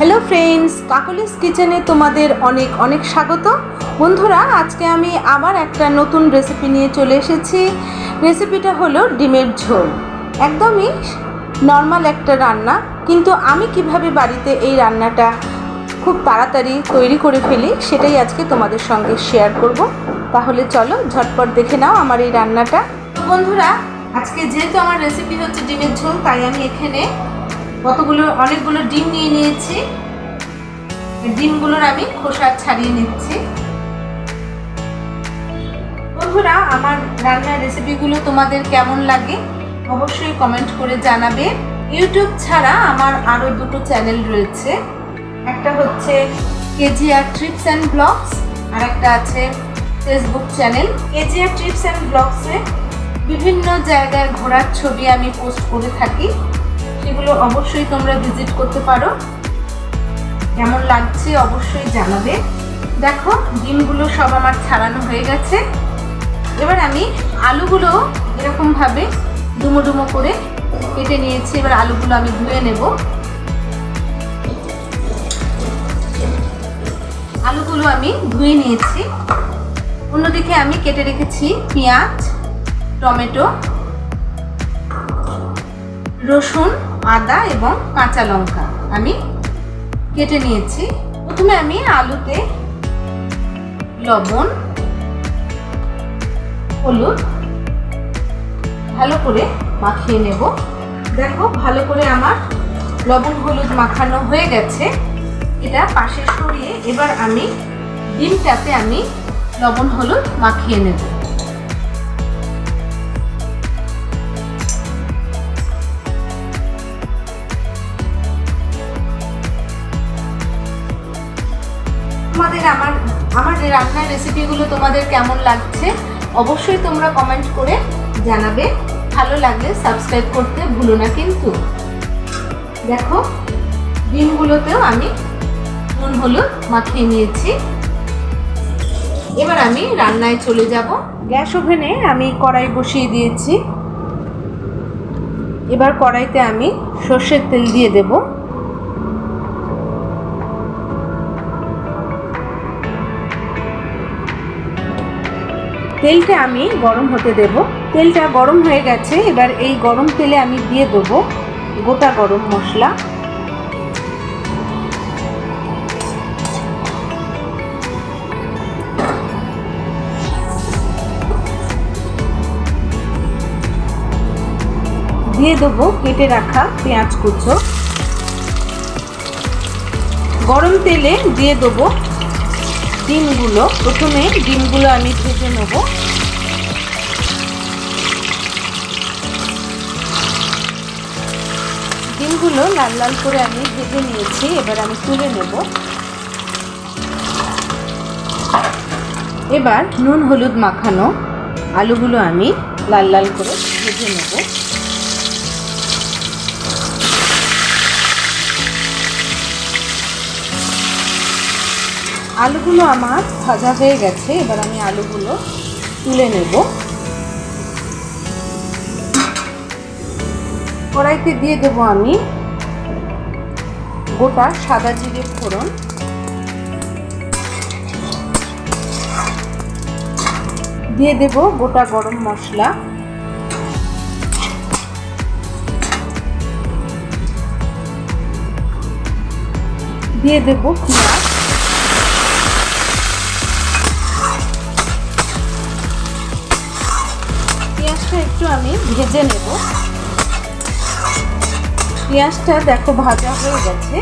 Hello friends Kakoli's কিচেনে তোমাদের অনেক অনেক স্বাগত। বন্ধুরা, আজকে আমি আবার একটা নতুন রেসিপি নিয়ে চলে এসেছি। রেসিপিটা হলো ডিমের ঝোল। একদমই নর্মাল একটা রান্না, কিন্তু আমি কীভাবে বাড়িতে এই রান্নাটা খুব তাড়াতাড়ি তৈরি করে ফেলি, সেটাই আজকে তোমাদের সঙ্গে শেয়ার করব। তাহলে চলো, ঝটপট দেখে নাও আমার এই রান্নাটা। বন্ধুরা, আজকে যেহেতু আমার রেসিপি হচ্ছে ডিমের ঝোল, তাই আমি এখানে কতগুলো, অনেকগুলো ডিম নিয়ে নিয়েছি। ডিমগুলোর আমি খোসা ছাড়িয়ে নিচ্ছি। বন্ধুরা, আমার রান্নার রেসিপিগুলো তোমাদের কেমন লাগে অবশ্যই কমেন্ট করে জানাবে। ইউটিউব ছাড়া আমার আরও দুটো চ্যানেল রয়েছে। একটা হচ্ছে কেজিআর ট্রিপস অ্যান্ড ব্লগস আর একটা আছে Facebook channel KGR trips and ব্লগসে বিভিন্ন জায়গায় ঘোরার ছবি আমি পোস্ট করে থাকি। সেগুলো অবশ্যই তোমরা ভিজিট করতে পারো। কেমন লাগছে অবশ্যই জানাবে। দেখো, ডিমগুলো সব আমার ছাড়ানো হয়ে গেছে। এবার আমি আলুগুলো এরকমভাবে ডুমো ডুমো করে কেটে নিয়েছি। এবার আলুগুলো আমি ধুয়ে নেব। আলুগুলো আমি ধুয়ে নিয়েছি। অন্যদিকে আমি কেটে রেখেছি পেঁয়াজ, টমেটো রসুন, আদা এবং কাঁচা লঙ্কা আমি কেটে নিয়েছি। প্রথমে আমি আলুতে লবণ, হলুদ ভালো করে মাখিয়ে নেব। দেখো, ভালো করে আমার লবণ, হলুদ মাখানো হয়ে গেছে। এটা পাশে সরিয়ে এবার আমি ডিমটাতে আমি লবণ, হলুদ মাখিয়ে নেব। রান্নার রেসিপিগুলো তোমাদের কেমন লাগছে, অবশ্যই তোমরা কমেন্ট করে জানাবে। ভালো লাগলে সাবস্ক্রাইব করতে ভুলো না কিন্তু। দেখো, ডিমগুলোতেও আমি নুন হলুদ মাখিয়ে নিয়েছি। এবার আমি রান্নায় চলে যাব। গ্যাস ওভেনে আমি কড়াই বসিয়ে দিয়েছি। এবার কড়াইতে আমি সর্ষের তেল দিয়ে দেবো। তেলটা আমি গরম হতে দেব। তেলটা গরম হয়ে গেছে, এবার এই গরম তেলে আমি দিয়ে দেবো গোটা গরম মশলা। দিয়ে দেবো কেটে রাখা পেঁয়াজ কুচো। গরম তেলে দিয়ে দেবো ডিমগুলো, প্রথমে ডিমগুলো আমি ভেজে নেব। ডিমগুলো লাল লাল করে আমি ভেজে নিয়েছি, এবার আমি তুলে নেব। এবার নুন, হলুদ মাখানো আলুগুলো আমি লাল লাল করে ভেজে নেব। আলুগুলো আমার ভাজা হয়ে গেছে, এবার আমি আলুগুলো তুলে নেব। কড়াইতে দিয়ে দেব আমি গোটা সাদা জিরে ফোড়ন। দিয়ে দেব গোটা গরম মশলা। দিয়ে দেব পেঁয়াজ। পেঁয়াজটা একটু আমি ভেজে নেব। পেঁয়াজটা দেখো ভাজা হয়ে গেছে।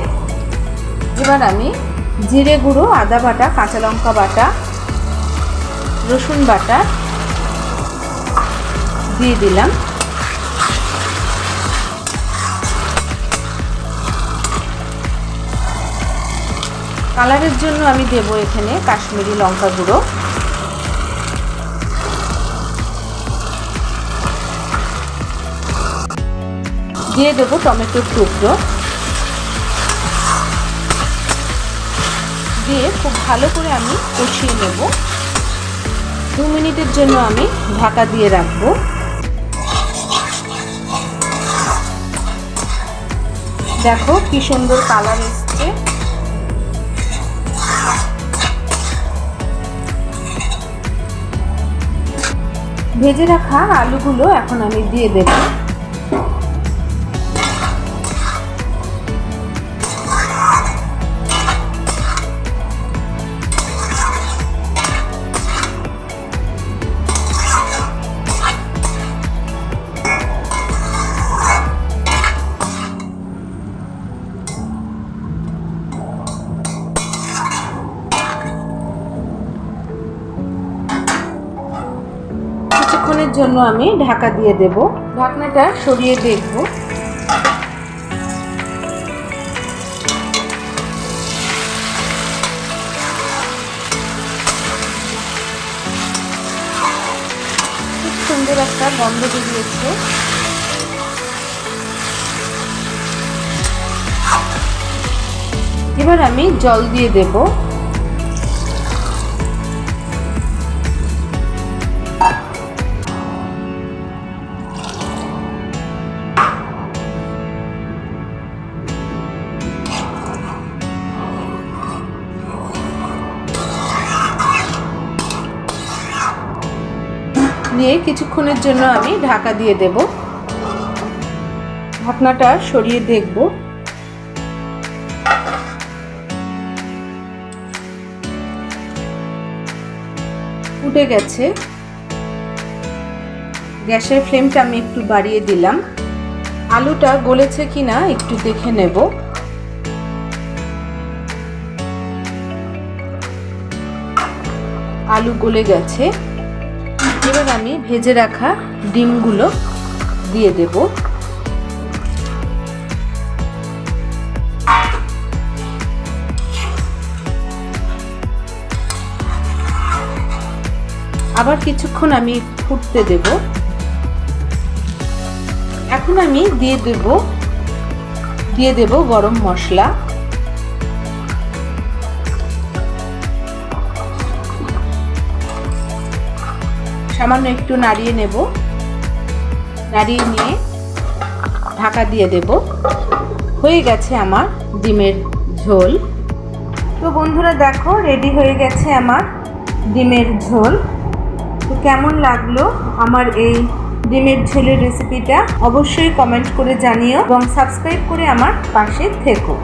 এবার আমি জিরে গুঁড়ো, আদা বাটা, কাঁচা লঙ্কা বাটা, রসুন বাটা দিয়ে দিলাম। কালারের জন্য আমি দেব এখানে কাশ্মীরি লঙ্কা গুঁড়ো। দিয়ে দেবো টমেটোর টুকরো। দিয়ে খুব ভালো করে আমি কষিয়ে নেব। দু মিনিটের জন্য আমি ঢাকা দিয়ে রাখব। দেখো কি সুন্দর কালার এসছে। ভেজে রাখা আলুগুলো এখন আমি দিয়ে দেবো। কিছুক্ষণের জন্য আমি ঢাকা দিয়ে দেব। ঢাকনাটা সরিয়ে দেখব। খুব সুন্দর একটা গন্ধ বেরিয়েছে। এবার আমি জল দিয়ে দেবো। দিয়ে কিছুক্ষণের জন্য আমি ঢাকা দিয়ে দেব। ঢাকনাটা সরিয়ে দেখব। ফুটে গেছে। গ্যাসের ফ্লেমটা আমি একটু বাড়িয়ে দিলাম। আলুটা গলেছে কিনা একটু দেখে নেব। আলু গলে গেছে। এবার আমি ভেজে রাখা ডিমগুলো দিয়ে দেব। আবার কিছুক্ষণ আমি ফুটতে দেব। এখন আমি দিয়ে দেব দিয়ে দেব গরম মশলা। সামান্য একটু নাড়িয়ে নেব। নাড়িয়ে নিয়ে ঢাকা দিয়ে দেব। হয়ে গেছে আমার ডিমের ঝোল। তো বন্ধুরা দেখো রেডি হয়ে গেছে আমার ডিমের ঝোল। তো কেমন লাগল আমার এই ডিমের ঝোলের রেসিপিটা অবশ্যই কমেন্ট করে জানিও এবং সাবস্ক্রাইব করে আমার পাশে থেকো।